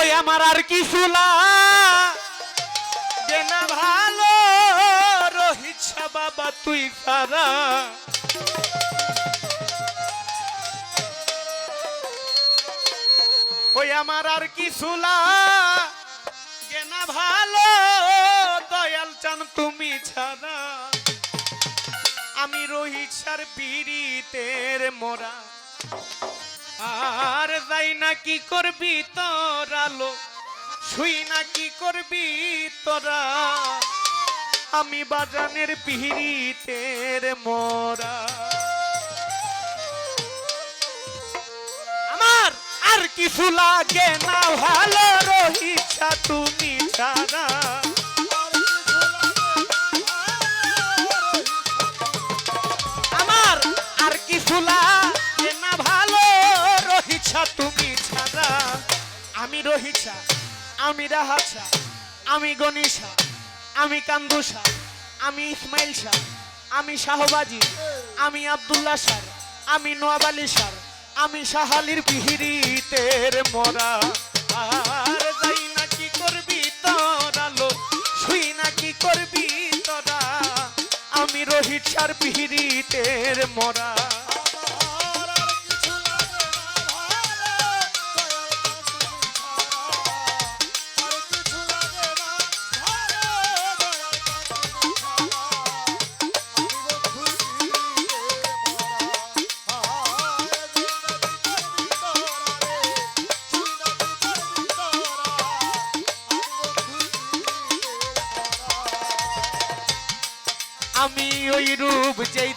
ওই আমার আর কিছু যে না ভালো রহিচ্ছা বাবা তুই সারা। ওই আমার আর কিছু যে না ভালো, দয়াল চান তুমি ছাড়া। আমি রোহিত সার পীড়িতের মোরা। আর যাই না কি করবি তোর আলো? শুই না কি করবি তোরা? আমি বাজানের পিহিরিতের মোরা। আমার আর কিছু লাগে না, ভালো রহিছা তুমি ছাড়া। তুমি আমি রহিছা আমি রাহাছা আমি গণিসা আমি কান্দুসা, আমি ইসমাইল শাহ, আমি শাহবাজি, আমি আব্দুল্লাহ সার আমি নোয়াব আলী সার আমি শাহালির পিহিরিতের মরা। আর যাই না কি করবি তোরা লো শুই না কি করবি তোরা, আমি রোহিত সার পিহিরিতের মরা। ওই রূপ যেই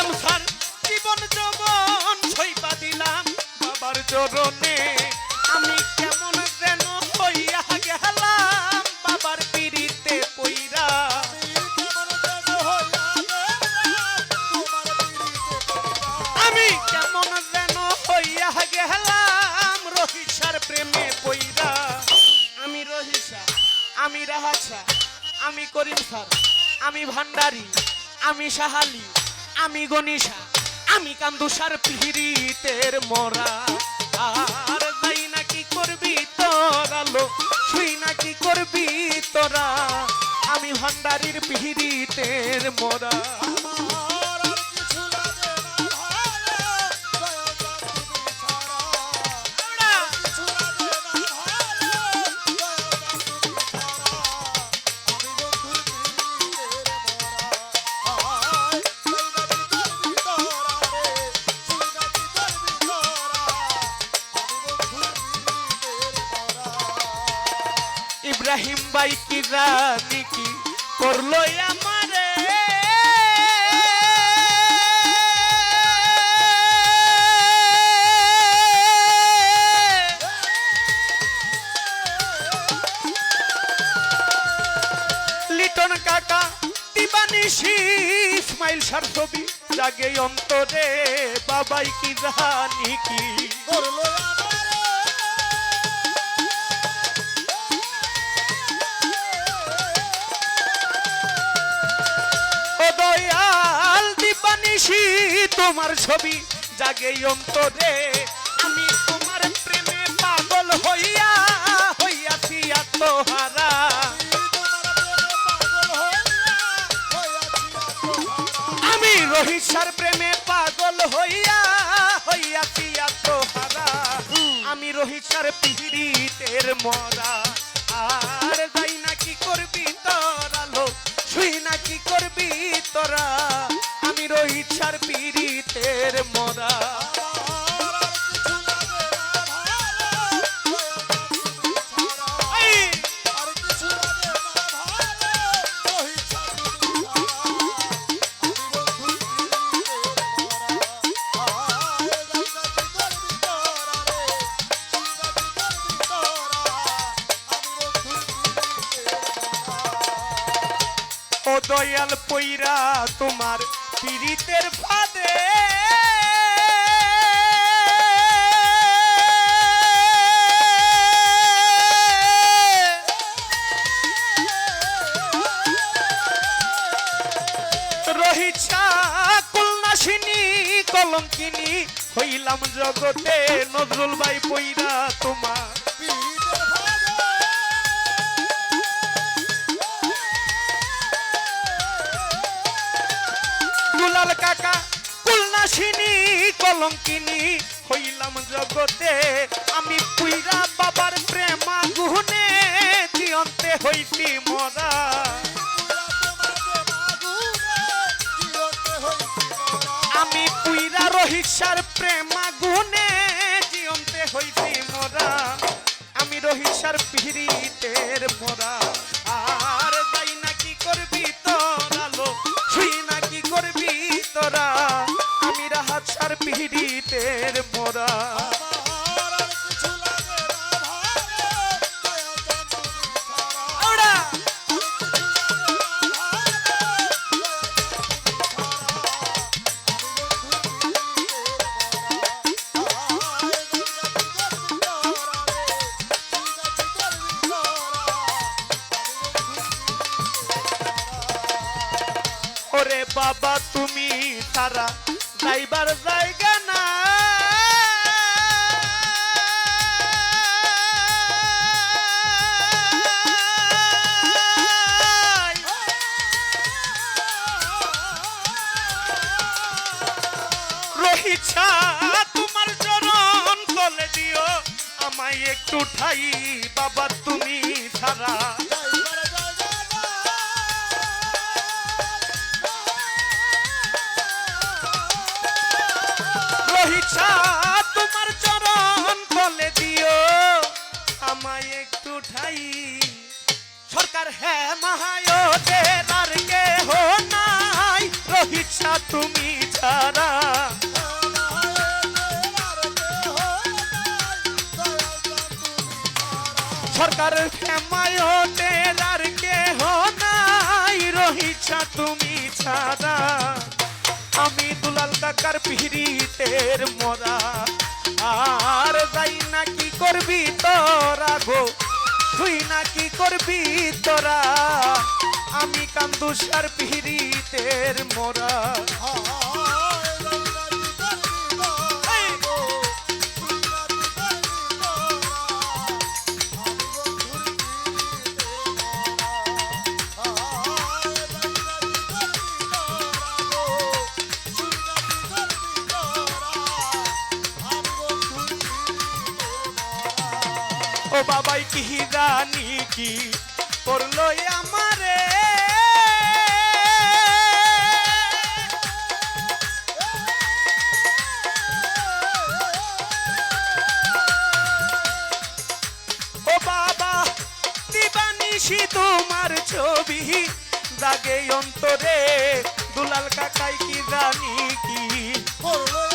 মজেম সার। জীবন যৌবন সইপা দিলাম। বাবার চরণে আমি কেমন যেন হইয়া গেলাম। বাবার পিড়িতে পইরা আমি কেমন যেন হইয়া গেলাম। রহিসার প্রেমে পইরা আমি রহিসা আমি রাহাছা আমি করিম স্যার, আমি ভান্ডারি, আমি সাহালি। আমি গনিশা, আমি কান্দুসার পিহিরিতের মরা। আর যাই নাকি করবি তোরা লো শুই না কি করবি তোরা। আমি হন্ডারির পিহিরিতের মরা। ইব্রাহিম ভাই কি করল আমারে? লিটন কাকা দিবানিশি ইসমাইল সার ছবি জাগে অন্তরে বাবাই কি জানি কি? ও দিবানিশি তোমার ছবি জাগে অন্তরে। আমি তোমার প্রেমে পাগল হইয়া, হইয়াছি আত্মহারা। আমি রহিসার প্রেমে পাগল হইয়া, হইয়াছি আত্মহারা। আমি রহিসার পিহিরিতের মরা। দয়াল পইরা তোমার পীড়িতের ফাঁদে। কলঙ্কিনী হইলাম জগতে নজরুল ভাই পইরা তোমার কলঙ্কিনী হইলাম জগতে। আমি পুইরা বাবার প্রেমা গুহনে দিয়ন্তে হইতি মরা। আমি পুইরা রহিসার প্রেমা গুনে জিয়ন্তে হইতি মরা। আমি রহিসার পিড়িতের মরা। ওরে বাবা, তুমি তারা যাইবার জায়গা না রহিছা তোমার চরণ তলে দিও, আমায় একটু ঠাই, বাবা, তুমি সারা রহিছা তোমার চরণ তলে দিও, আমায় একটু ঠাই। সরকার হ্যাঁ মাহায়তের আর কে হো নাই রহিছা তুমি সরকার হেমায়তের আর কে নাই রহিছা তুমি ছাড়া। আমি দুলাল কাকার পিড়িতের মরা। আর যাই না কি করবি তোরা গো? তুই না কি করবি তোরা? আমি কান্দুসার পিড়িতের মরা। বাবাই কি জানি কি করল আমারে? ও বাবা দিবানিশি তোমার ছবি, দাগে অন্তরে দুলাল কাকাই কি জানি কি ওরে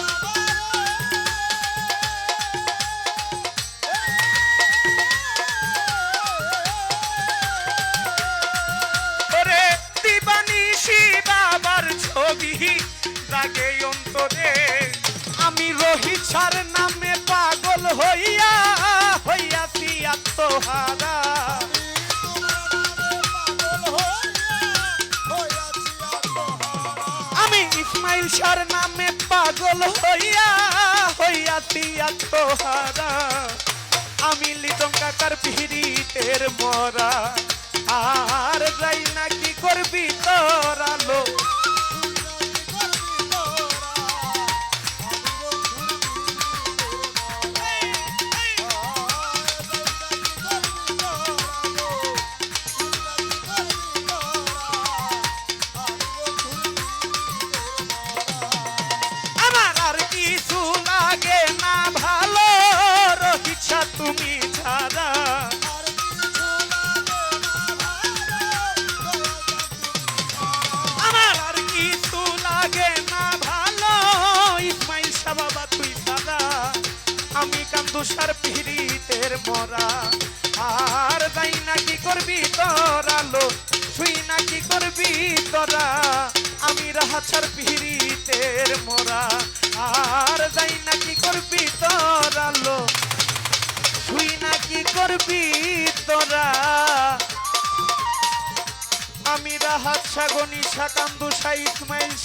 হইয়াছি তোহারা আমি লিটন কাকার পিড়িতের মরা। আর যাই নাকি করবি তোরা কান্দুসার পিড়িতের মরা। আর যাই না কি করবি তোর আলো, শুই না কি করবি তোরা। আমি রাহাছার পিড়িতের মোরা। আর যাই না কি করবি তোরা লো তুই না কি করবি তোরা। আমি রাহাত শাহ গনিশা কান্দু শাহ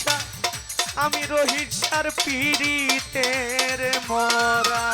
শাহ আমি রোহিত সার পিড়িতের মোরা।